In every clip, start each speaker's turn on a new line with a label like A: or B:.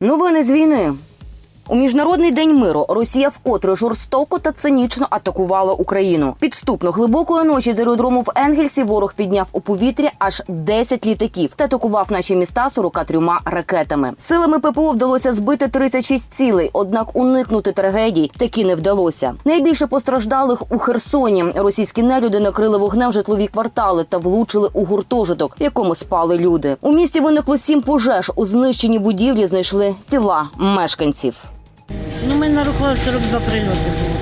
A: Новини з війни. У міжнародний день миру Росія вкотре жорстоко та цинічно атакувала Україну. Підступно глибокої ночі з аеродрому в Енгельсі ворог підняв у повітря аж 10 літаків та атакував наші міста 43 ракетами. Силами ППО вдалося збити 36 цілей, однак уникнути трагедій таки не вдалося. Найбільше постраждалих у Херсоні. Російські нелюди накрили вогнем житлові квартали та влучили у гуртожиток, в якому спали люди. У місті виникло сім пожеж. У знищеній будівлі знайшли тіла мешканців.
B: Ну, ми нарахували 42 прильоти було.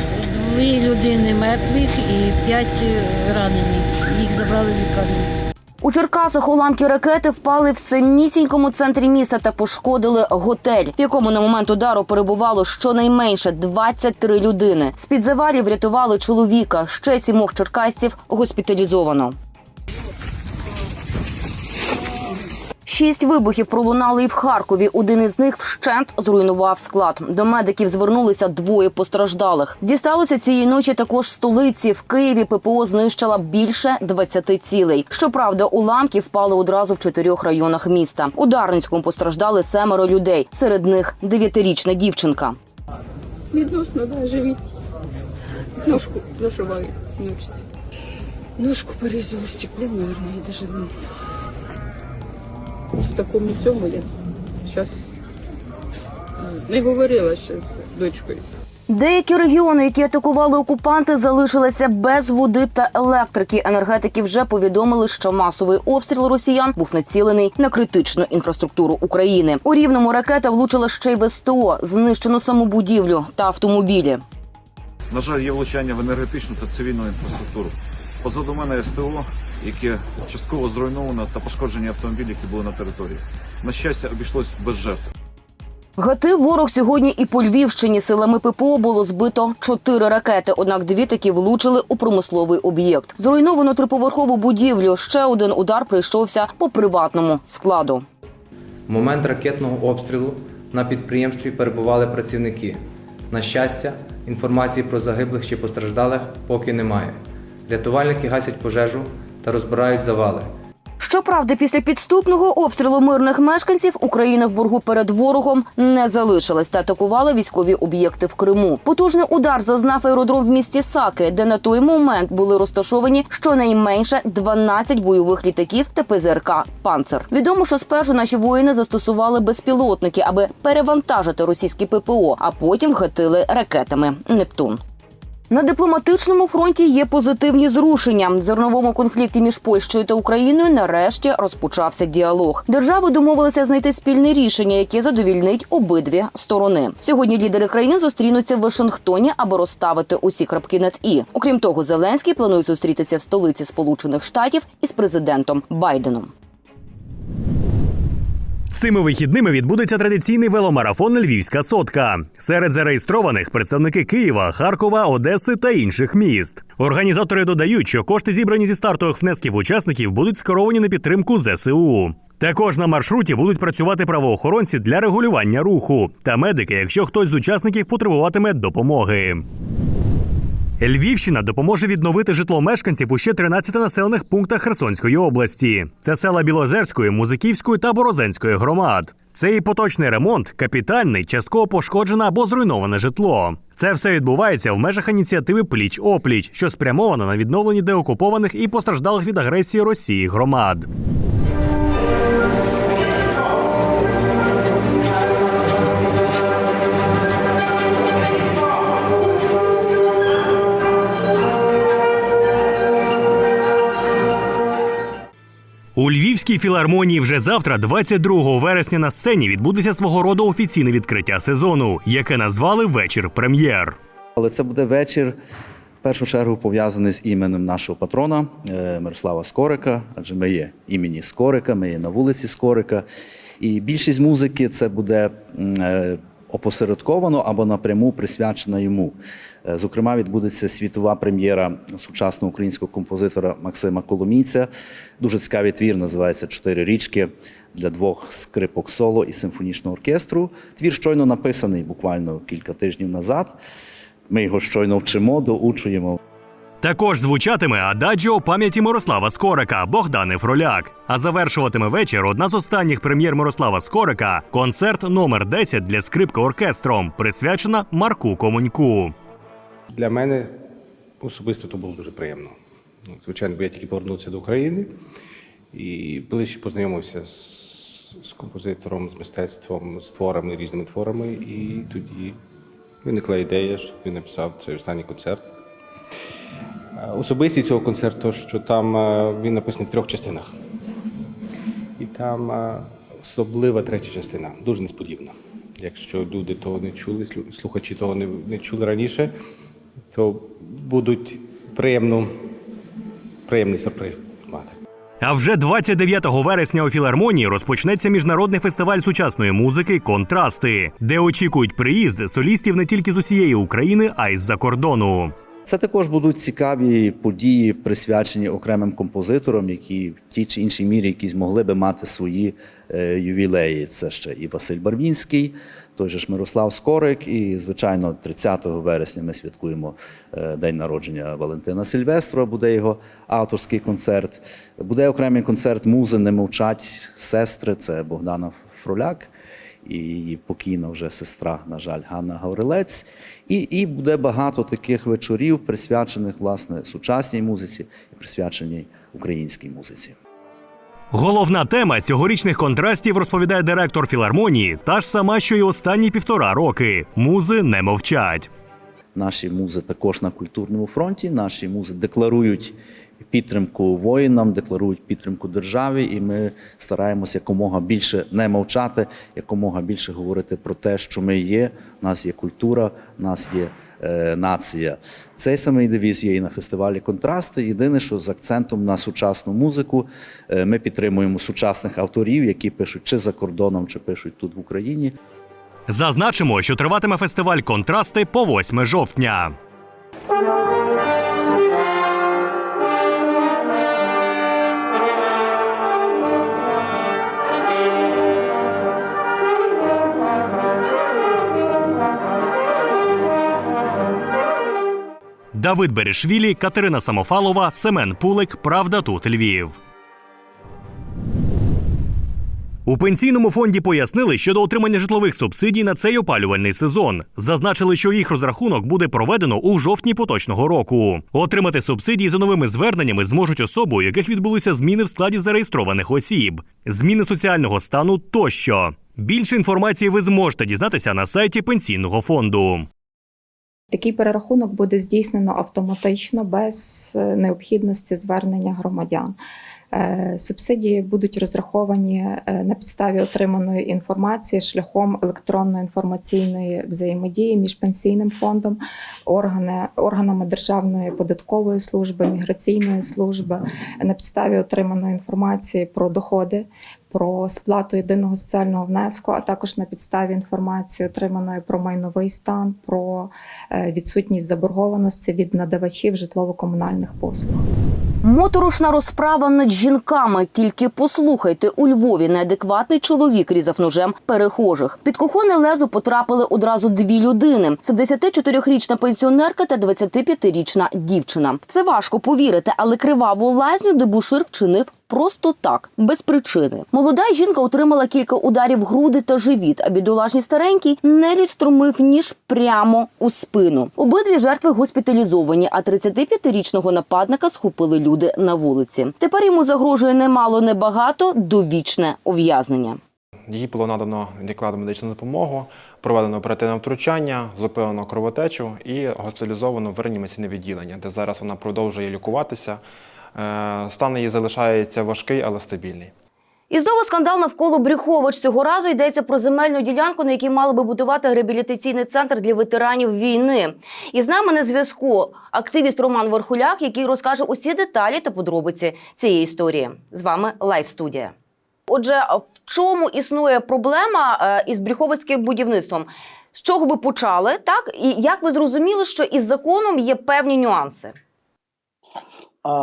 B: Дві людини мертвих і п'ять е, ранені. Їх забрали в лікарню.
A: У Черкасах уламки ракети впали в самісінькому центрі міста та пошкодили готель, в якому на момент удару перебувало щонайменше 23 людини. З під завалів врятували чоловіка. Ще сімох черкасців госпіталізовано. Шість вибухів пролунали і в Харкові. Один із них вщент зруйнував склад. До медиків звернулися двоє постраждалих. Дісталося цієї ночі також столиці. В Києві ППО знищила більше 20 цілей. Щоправда, уламки впали одразу в чотирьох районах міста. У Дарницькому постраждали семеро людей. Серед них дев'ятирічна дівчинка.
C: Відносно, да, живі. Ножку зашиваю. Ножку порізали стеклом, наверное, я даже не... В такому цьому я зараз не говорила ще з дочкою.
A: Деякі регіони, які атакували окупанти, залишилися без води та електрики. Енергетики вже повідомили, що масовий обстріл росіян був націлений на критичну інфраструктуру України. У рівному ракета влучила ще й в СТО, знищено саму будівлю та автомобілі.
D: На жаль, є влучання в енергетичну та цивільну інфраструктуру. Позаду мене СТО, яке частково зруйновано та пошкоджені автомобілі, які були на території. На щастя, обійшлось без жертв.
A: Гатив ворог сьогодні і по Львівщині силами ППО було збито чотири ракети. Однак дві таки влучили у промисловий об'єкт. Зруйновано триповерхову будівлю. Ще один удар прийшовся по приватному складу.
E: В момент ракетного обстрілу на підприємстві перебували працівники. На щастя, інформації про загиблих чи постраждалих поки немає. Рятувальники гасять пожежу та розбирають завали.
A: Щоправда, після підступного обстрілу мирних мешканців Україна в боргу перед ворогом не залишилась та атакувала військові об'єкти в Криму. Потужний удар зазнав аеродром в місті Саки, де на той момент були розташовані щонайменше 12 бойових літаків та ПЗРК Панцер. Відомо, що спершу наші воїни застосували безпілотники, аби перевантажити російські ППО, а потім гатили ракетами Нептун. На дипломатичному фронті є позитивні зрушення. В зерновому конфлікті між Польщею та Україною нарешті розпочався діалог. Держави домовилися знайти спільне рішення, яке задовільнить обидві сторони. Сьогодні лідери країн зустрінуться в Вашингтоні, аби розставити усі крапки над і. Окрім того, Зеленський планує зустрітися в столиці Сполучених Штатів із президентом Байденом.
F: Цими вихідними відбудеться традиційний веломарафон Львівська сотка. Серед зареєстрованих представники Києва, Харкова, Одеси та інших міст. Організатори додають, що кошти, зібрані зі стартових внесків учасників, будуть скеровані на підтримку ЗСУ. Також на маршруті будуть працювати правоохоронці для регулювання руху та медики, якщо хтось з учасників потребуватиме допомоги. Львівщина допоможе відновити житло мешканців у ще 13 населених пунктах Херсонської області. Це села Білозерської, Музиківської та Борозенської громад. Це і поточний ремонт, капітальний, частково пошкоджене або зруйноване житло. Це все відбувається в межах ініціативи Пліч опліч, що спрямована на відновлення деокупованих і постраждалих від агресії Росії громад. У Львівській філармонії вже завтра, 22 вересня, на сцені відбудеться свого роду офіційне відкриття сезону, яке назвали Вечір прем'єр.
G: Але це буде вечір в першу чергу пов'язаний з іменем нашого патрона е, Мирослава Скорика, адже ми є імені Скорика, ми є на вулиці Скорика. І більшість музики це буде е, опосередковано або напряму присвячена йому. Е, Зокрема, відбудеться світова прем'єра сучасного українського композитора Максима Коломійця. Дуже цікавий твір, називається Чотири річки для двох скрипок соло і симфонічного оркестру. Твір щойно написаний буквально кілька тижнів назад. Ми його щойно вчимо, доучуємо.
F: Також звучатиме ададжіо пам'яті Мирослава Скорика Богдани Фроляк. А завершуватиме вечір одна з останніх прем'єр Мирослава Скорика концерт номер 10 для скрипки оркестром, присвячена Марку Комуньку.
H: Для мене особисто то було дуже приємно. Ну, Звичайно, бо я тільки повернувся до України і ближче познайомився з, з композитором, з мистецтвом, з творами, різними творами. І тоді виникла ідея, що він написав цей останній концерт. Е, Особистість цього концерту, що там е, він написаний в трьох частинах. І там е, особлива третя частина, дуже несподівана. Якщо люди того не чули, слухачі того не, не чули раніше, то будуть приємно, приємний сюрприз мати.
F: А вже 29 вересня у філармонії розпочнеться міжнародний фестиваль сучасної музики Контрасти, де очікують приїзд солістів не тільки з усієї України, а й з-за кордону.
G: Це також будуть цікаві події, присвячені окремим композиторам, які в тій чи іншій мірі які змогли би мати свої е, ювілеї. Це ще і Василь Барвінський, той же ж Мирослав Скорик, і, звичайно, 30 вересня ми святкуємо е, день народження Валентина Сильвестрова, буде його авторський концерт. Буде окремий концерт Музи не мовчать сестри, це Богдана Фроляк і її покійна вже сестра, на жаль, Ганна Гаврилець. І, і буде багато таких вечорів, присвячених власне сучасній музиці і присвяченій українській музиці.
F: Головна тема цьогорічних контрастів розповідає директор філармонії, та ж сама, що й останні півтора роки. Музи не мовчать.
G: Наші музи також на культурному фронті. Наші музи декларують підтримку воїнам, декларують підтримку державі, і ми стараємося якомога більше не мовчати, якомога більше говорити про те, що ми є. У нас є культура, у нас є нація. Цей самий девіз є і на фестивалі Контрасти. Єдине, що з акцентом на сучасну музику е, ми підтримуємо сучасних авторів, які пишуть чи за кордоном, чи пишуть тут в Україні.
F: Зазначимо, що триватиме фестиваль Контрасти по 8 жовтня. Давид Берешвілі, Катерина Самофалова, Семен Пулик. Правда тут Львів. У пенсійному фонді пояснили щодо отримання житлових субсидій на цей опалювальний сезон. Зазначили, що їх розрахунок буде проведено у жовтні поточного року. Отримати субсидії за новими зверненнями зможуть особи, у яких відбулися зміни в складі зареєстрованих осіб, зміни соціального стану тощо. Більше інформації ви зможете дізнатися на сайті пенсійного фонду.
I: Такий перерахунок буде здійснено автоматично без е, необхідності звернення громадян. Е, Субсидії будуть розраховані е, на підставі отриманої інформації шляхом електронної інформаційної взаємодії між пенсійним фондом, органи, органами Державної податкової служби, міграційної служби на підставі отриманої інформації про доходи, про сплату єдиного соціального внеску, а також на підставі інформації, отриманої про майновий стан, про е, відсутність заборгованості від надавачів житлово-комунальних послуг.
A: Моторошна розправа над жінками. Тільки послухайте, у Львові неадекватний чоловік різав ножем перехожих. Під кухонне лезо потрапили одразу дві людини: 74-річна пенсіонерка та 25-річна дівчина. Це важко повірити, але криваву лазню дебушир вчинив. Просто так, без причини. Молода жінка отримала кілька ударів груди та живіт, а бідолашній старенький нелюдь струмив ніж прямо у спину. Обидві жертви госпіталізовані, а 35-річного нападника схопили люди на вулиці. Тепер йому загрожує немало небагато довічне ув'язнення.
J: Їй було надано відкладу медичну допомогу, проведено оперативне втручання, зупинено кровотечу і госпіталізовано в реанімаційне відділення, де зараз вона продовжує лікуватися. Е, Стан її залишається важкий, але стабільний.
A: І знову скандал навколо Брюхович. Цього разу йдеться про земельну ділянку, на якій мали би будувати реабілітаційний центр для ветеранів війни. І з нами на зв'язку активіст Роман Верхуляк, який розкаже усі деталі та подробиці цієї історії. З вами лайв студія. Отже, в чому існує проблема е, із брюховицьким будівництвом? З чого ви почали, так і як ви зрозуміли, що із законом є певні нюанси?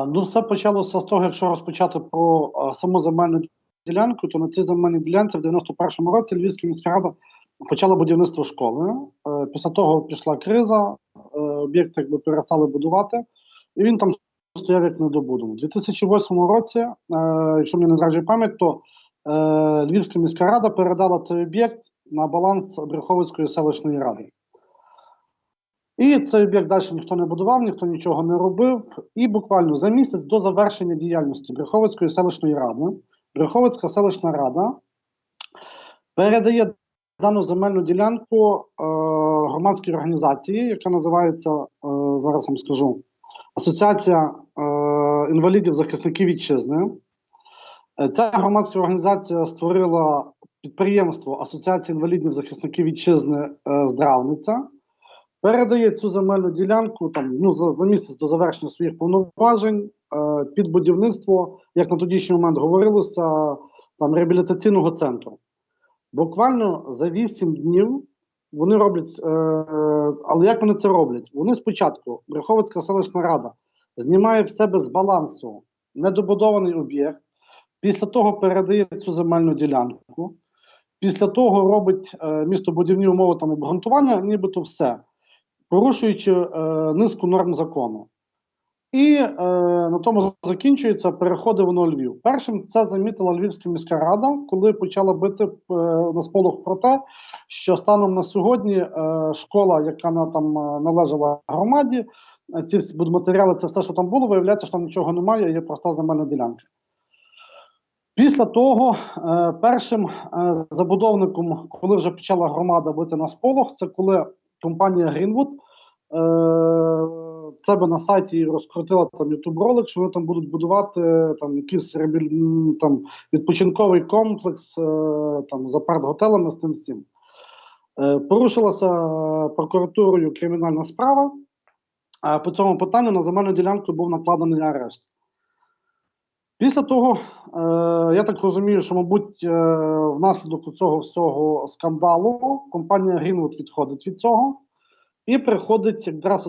K: Ну, все почалося з того, якщо розпочати про саму земельну ділянку, то на цій земельній ділянці в 91-му році Львівська міська рада почала будівництво школи. Е, Після того пішла криза, е, об'єкт якби перестали будувати. і він там стояв як недобудов. У 2008 році, е, якщо мені не зраджує пам'ять, то Львівська міська рада передала цей об'єкт на баланс Брюховицької селищної ради. І цей об'єкт далі ніхто не будував, ніхто нічого не робив. І буквально за місяць до завершення діяльності Брюховицької селищної ради, Брюховицька селищна рада передає дану земельну ділянку е, громадській організації, яка називається, е, зараз вам скажу, Асоціація е, інвалідів захисників вітчизни. Е, Ця громадська організація створила підприємство Асоціації інвалідів захисників вітчизни е, Здравниця. Передає цю земельну ділянку там, ну, за, за місяць до завершення своїх повноважень е, під будівництво, як на тодішній момент говорилося, там, реабілітаційного центру. Буквально за 8 днів вони роблять, е, але як вони це роблять? Вони спочатку, Брюховицька селищна рада, знімає в себе з балансу недобудований об'єкт, після того передає цю земельну ділянку, після того робить е, містобудівні умови там обґрунтування, нібито все, порушуючи е, низку норм закону. І е, на тому закінчується, переходить воно Львів. Першим це замітила Львівська міська рада, коли почала бити е, на сполох про те, що станом на сьогодні е, школа, яка на, там е, належала громаді, е, ці будматеріали, це все, що там було, виявляється, що там нічого немає, є проста земельна ділянка. Після того першим забудовником, коли вже почала громада бити на сполох, це коли компанія Greenwood е, себе на сайті розкрутила там ютуб ролик, що вони там будуть будувати е, там якийсь там відпочинковий комплекс е, там за партготелами з тим всім. Е, порушилася прокуратурою кримінальна справа. По цьому питанню на земельну ділянку був накладений арешт. Після того, е, я так розумію, що, мабуть, е, внаслідок цього всього скандалу компанія Greenwood відходить від цього і приходить якраз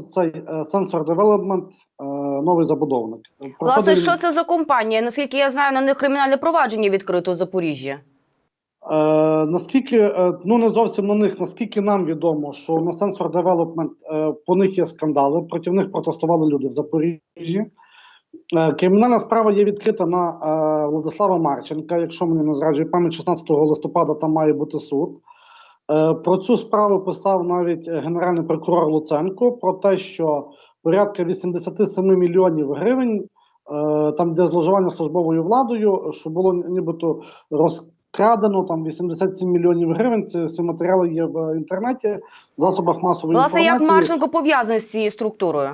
K: Sensor Development, е, новий забудовник.
A: Власне, що це за компанія? Наскільки я знаю, на них кримінальне провадження відкрито у Запоріжжі.
K: Е, наскільки ну не зовсім на них, наскільки нам відомо, що на Development е, по них є скандали, проти них протестували люди в Запоріжжі. Е, кримінальна справа є відкрита на е, Владислава Марченка. Якщо мені не зраджує пам'ять, 16 листопада там має бути суд. Е, про цю справу писав навіть генеральний прокурор Луценко про те, що порядка 87 мільйонів гривень е, там де зловживання службовою владою, що було нібито розкрадено там 87 мільйонів гривень. Це всі матеріали є в інтернеті, в засобах масової
A: Власне, як
K: інформації.
A: Марченко пов'язаний з цією структурою?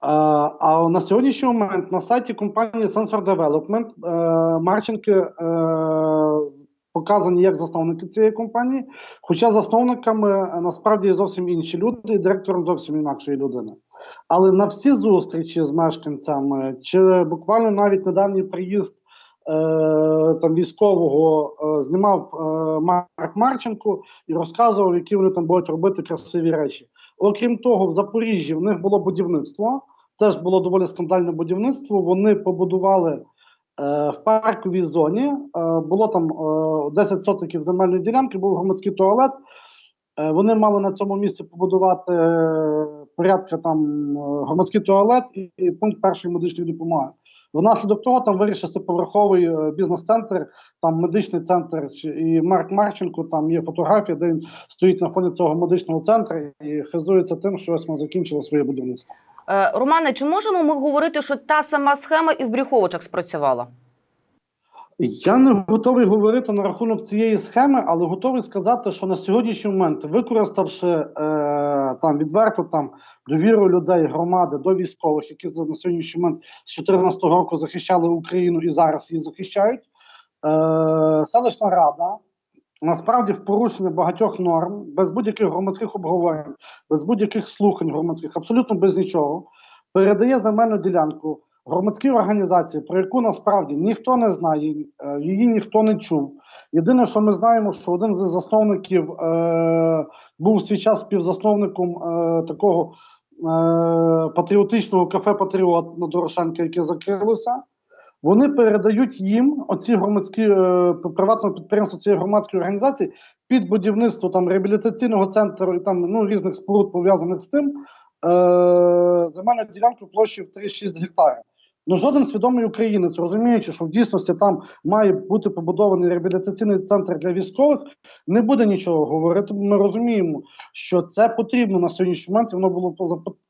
K: А, на сьогоднішній момент на сайті компанії Sensor Development е, Марченки е, показані як засновники цієї компанії, хоча засновниками е, насправді зовсім інші люди, і директором зовсім інакшої людини. Але на всі зустрічі з мешканцями, чи буквально навіть недавній приїзд там військового знімав Марк Марченко і розказував, які вони там будуть робити красиві речі. Окрім того, в Запоріжжі в них було будівництво. Теж було доволі скандальне будівництво. Вони побудували е, в парковій зоні. Е, було там е, 10 сотиків земельної ділянки, був громадський туалет. Е, вони мали на цьому місці побудувати е, порядка там е, громадський туалет і, і пункт першої медичної допомоги. Внаслідок того там вирішив поверховий е, бізнес-центр, там медичний центр і Марк Марченко. Там є фотографія, де він стоїть на фоні цього медичного центру і хизується тим, що ось ми закінчили своє будівництво.
A: Е, Романе, чи можемо ми говорити, що та сама схема і в Брюховичах спрацювала?
K: Я не готовий говорити на рахунок цієї схеми, але готовий сказати, що на сьогоднішній момент, використавши е, там відверто там довіру людей громади до військових, які на сьогоднішній момент з 2014 року захищали Україну і зараз її захищають, е, селищна рада насправді в порушення багатьох норм, без будь-яких громадських обговорень, без будь-яких слухань громадських, абсолютно без нічого, передає земельну ділянку громадській організації, про яку насправді ніхто не знає, е, її ніхто не чув. Єдине, що ми знаємо, що один з засновників е, був в свій час співзасновником е, такого е, патріотичного кафе Патріот на Дорошенка, яке закрилося. Вони передають їм оці громадські е, приватного підприємства цієї громадської організації під будівництво там реабілітаційного центру і там ну різних споруд пов'язаних з тим. е, земельну ділянку площею в 3,6 гектари. Ну, жоден свідомий українець, розуміючи, що в дійсності там має бути побудований реабілітаційний центр для військових, не буде нічого говорити. Ми розуміємо, що це потрібно на сьогоднішній момент, і воно було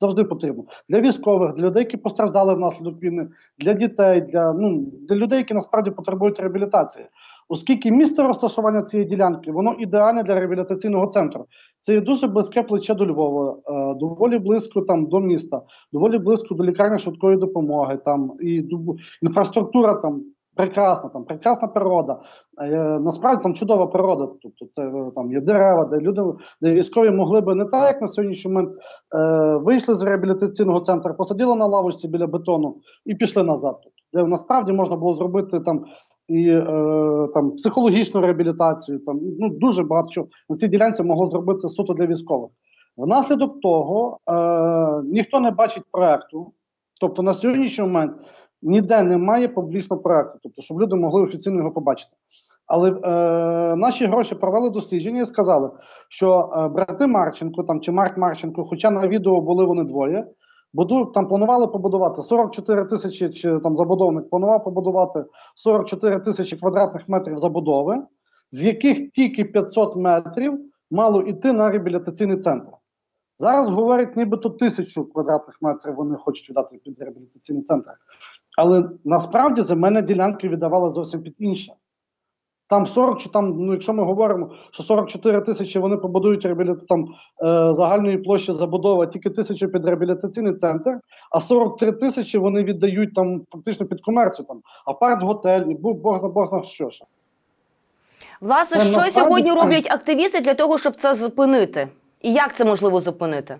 K: завжди потрібно для військових, для людей, які постраждали внаслідок війни, для дітей, для ну для людей, які насправді потребують реабілітації. Оскільки місце розташування цієї ділянки воно ідеальне для реабілітаційного центру. Це є дуже близьке плече до Львова, е, доволі близько там до міста, доволі близько до лікарні швидкої допомоги. Там і інфраструктура там прекрасна, там прекрасна природа. Е, насправді там чудова природа. Тобто це е, там є дерева, де люди, де військові могли би не так, як на сьогоднішній момент е, вийшли з реабілітаційного центру, посадили на лавочці біля бетону і пішли назад. Тобто, де насправді можна було зробити там і е, там психологічну реабілітацію. Там ну дуже багато що на цій ділянці могло зробити суто для військових. Внаслідок того е, ніхто не бачить проекту. Тобто на сьогоднішній момент ніде немає публічного проекту, тобто, щоб люди могли офіційно його побачити. Але е, наші гроші провели дослідження і сказали, що е, брати Марченко там чи Марк Марченко, хоча на відео були вони двоє, будують там планували побудувати 44 тисячі, чи там забудовник планував побудувати 44 тисячі квадратних метрів забудови, з яких тільки 500 метрів мало йти на реабілітаційний центр. Зараз говорять, нібито тисячу квадратних метрів вони хочуть віддати під реабілітаційний центр. Але насправді земельні ділянки віддавали зовсім під інше. Там 40, чи там, ну якщо ми говоримо, що 44 тисячі вони побудують реабіліт, там, е, загальної площі забудова, тільки тисячу під реабілітаційний центр, а 43 тисячі вони віддають там фактично під комерцію, там апарт-готель, і бог зна бог зна що ще.
A: Власне,
K: Це
A: що сьогодні роблять активісти для того, щоб це зупинити? І як це можливо зупинити?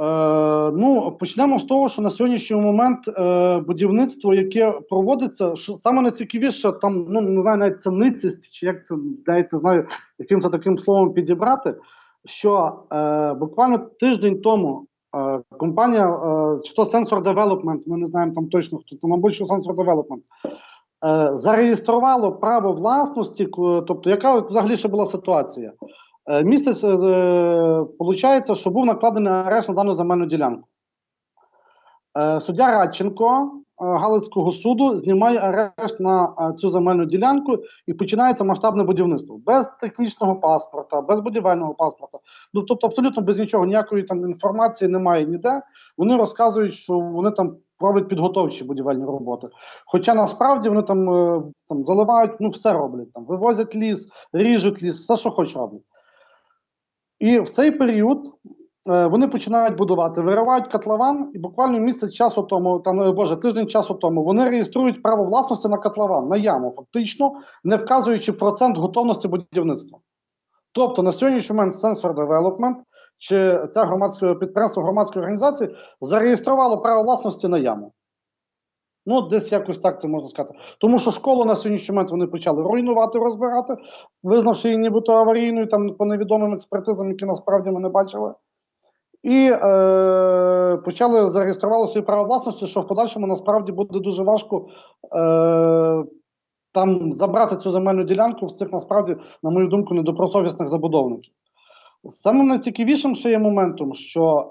K: Е, ну, почнемо з того, що на сьогоднішній момент е, будівництво, яке проводиться, що саме найцікавіше, там ну не знаю, навіть це ницість, чи як це навіть не знаю, яким це таким словом підібрати. Що е, буквально тиждень тому е, компанія, е, чи то Sensor Development, ми не знаємо там точно хто, то мабуть, що Sensor Development, е, зареєструвало право власності, тобто яка взагалі ще була ситуація? Е, Місяць е, виходить, що був накладений арешт на дану земельну ділянку. Е, Суддя Радченко е, Галицького суду знімає арешт на е, цю земельну ділянку і починається масштабне будівництво без технічного паспорта, без будівельного паспорта. Ну тобто, абсолютно без нічого, ніякої там інформації немає ніде. Вони розказують, що вони там роблять підготовчі будівельні роботи. Хоча насправді вони там, е, там заливають, ну все роблять там, вивозять ліс, ріжуть ліс, все, що хоч роблять. І в цей період е, вони починають будувати, виривають котлован, і буквально місяць часу тому, там е, боже, тиждень часу тому, вони реєструють право власності на котлован, на яму, фактично, не вказуючи процент готовності будівництва. Тобто на сьогоднішній момент Sensor Development чи ця громадське підприємство громадської організації зареєструвало право власності на яму. Ну, десь якось так це можна сказати. Тому що школу на сьогоднішній момент вони почали руйнувати, розбирати, визнавши її нібито аварійною, там по невідомим експертизам, які насправді ми не бачили. І е, почали зареєстрували свої право власності, що в подальшому насправді буде дуже важко е, там забрати цю земельну ділянку в цих насправді, на мою думку, недобросовісних забудовників. Самим найцікавішим ще є моментом, що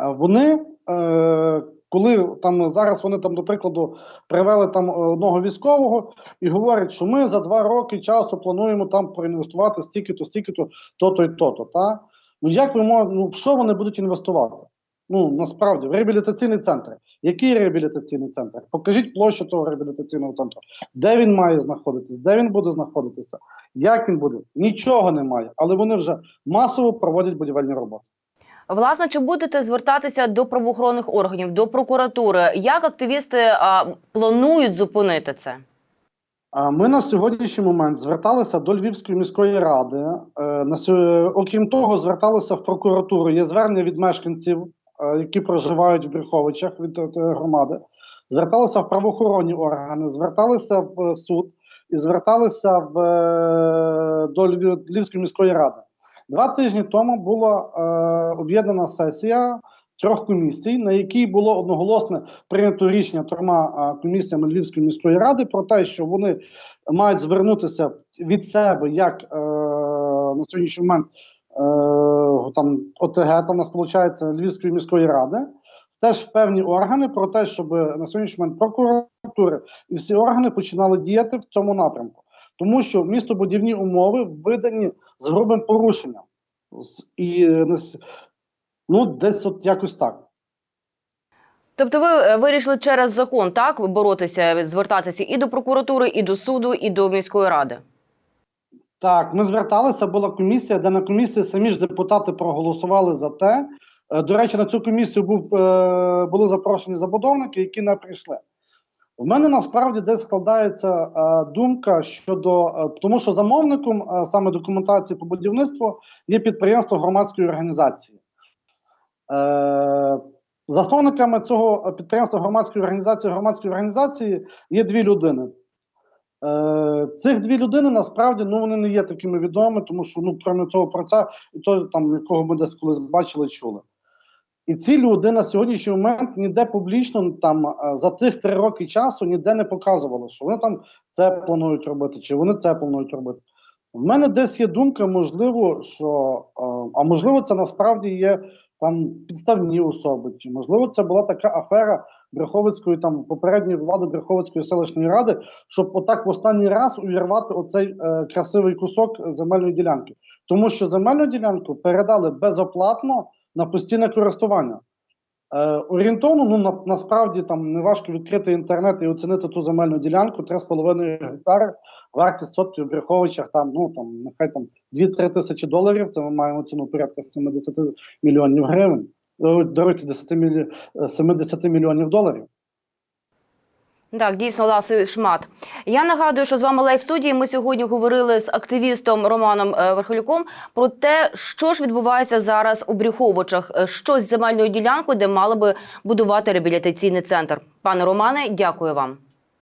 K: е, вони, е, коли там зараз вони там, до прикладу, привели там одного військового і говорять, що ми за два роки часу плануємо там проінвестувати стільки-то, стільки-то, то-то і то-то. Та? Ну як ви можете, ну в що вони будуть інвестувати? Ну насправді в реабілітаційний центр. Який реабілітаційний центр? Покажіть площу цього реабілітаційного центру. Де він має знаходитись, де він буде знаходитися, як він буде? Нічого немає, але вони вже масово проводять будівельні роботи.
A: Власне, чи будете звертатися до правоохоронних органів, до прокуратури? Як активісти а, планують зупинити це?
K: Ми на сьогоднішній момент зверталися до Львівської міської ради. Е, окрім того, зверталися в прокуратуру. Є звернення від мешканців, е, які проживають в Брюховичах від громади. Зверталися в правоохоронні органи, зверталися в е, суд і зверталися в, до Львівської міської ради. Два тижні тому була е, об'єднана сесія трьох комісій, на якій було одноголосне прийнято рішення трьома е, комісіями Львівської міської ради про те, що вони мають звернутися від себе як е, на сьогоднішній момент там ОТГ, там у нас виходить Львівської міської ради, теж певні органи про те, щоб на сьогоднішній момент прокуратури і всі органи починали діяти в цьому напрямку. Тому що містобудівні умови видані з грубим порушенням. І е, ну, десь от якось так.
A: Тобто, ви е, вирішили через закон так боротися, звертатися і до прокуратури, і до суду, і до міської ради.
K: Так, ми зверталися, була комісія, де на комісії самі ж депутати проголосували за те. Е, До речі, на цю комісію був, були запрошені забудовники, які не прийшли. У мене насправді десь складається е, думка щодо е, тому, що замовником е, саме документації по будівництву є підприємство громадської організації. Е, засновниками цього підприємства громадської організації громадської організації є дві людини. Е, цих дві людини насправді ну вони не є такими відомими, тому що ну крім цього процесу, і то там якого ми десь колись бачили, чули. І ці люди на сьогоднішній момент ніде публічно там е, за цих три роки часу ніде не показували, що вони там це планують робити, чи вони це планують робити. В мене десь є думка, можливо, що е, а можливо, це насправді є там підставні особи, чи можливо це була така афера Бреховицької там попередньої влади Бреховицької селищної ради, щоб отак в останній раз увірвати оцей е, красивий кусок земельної ділянки, тому що земельну ділянку передали безоплатно на постійне користування. Е, орієнтовно, ну на, насправді там не важко відкрити інтернет і оцінити ту земельну ділянку 3,5 гектари, вартість сотки в Бреховичах там, ну там нехай там 2-3 тисячі доларів. Це ми маємо ціну порядка 70 мільйонів гривень. до Даруйте 10 мілі... е, 70 мільйонів доларів.
A: Так, дійсно, ласий шмат. Я нагадую, що з вами лайв студії. Ми сьогодні говорили з активістом Романом е, Верхолюком про те, що ж відбувається зараз у Брюховичах, що щось з земельною ділянкою, де мали би будувати реабілітаційний центр. Пане Романе, дякую вам.